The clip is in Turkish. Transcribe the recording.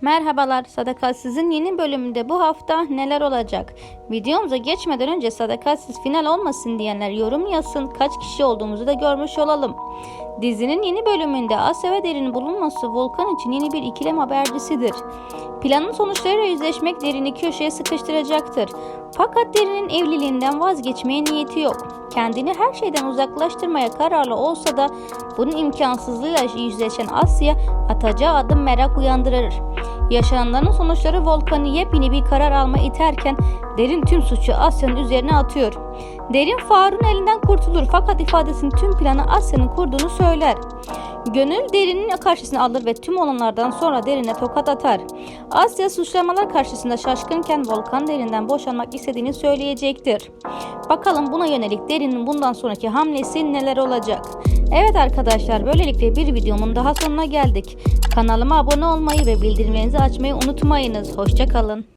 Merhabalar, Sadakatsiz'in yeni bölümünde bu hafta neler olacak? Videomuza geçmeden önce Sadakatsiz final olmasın diyenler yorum yazsın, kaç kişi olduğumuzu da görmüş olalım. Dizinin yeni bölümünde Asya ve Derin'in bulunması Volkan için yeni bir ikilem habercisidir. Planın sonuçlarıyla yüzleşmek Derin'i köşeye sıkıştıracaktır. Fakat Derin'in evliliğinden vazgeçmeye niyeti yok. Kendini her şeyden uzaklaştırmaya kararlı olsa da bunun imkansızlığıyla yüzleşen Asya atacağı adım merak uyandırır. Yaşananların sonuçları Volkan'ı yepyeni bir karar alma iterken Derin tüm suçu Asya'nın üzerine atıyor. Derin Faruk'un elinden kurtulur fakat ifadesinin tüm planı Asya'nın kurduğunu söyler. Gönül Derin'in karşısına alır ve tüm olanlardan sonra Derin'e tokat atar. Asya suçlamalar karşısında şaşkınken Volkan Derin'den boşanmak istediğini söyleyecektir. Bakalım buna yönelik Derin'in bundan sonraki hamlesi neler olacak? Evet arkadaşlar böylelikle bir videomun daha sonuna geldik. Kanalıma abone olmayı ve bildirimlerinizi açmayı unutmayınız. Hoşçakalın.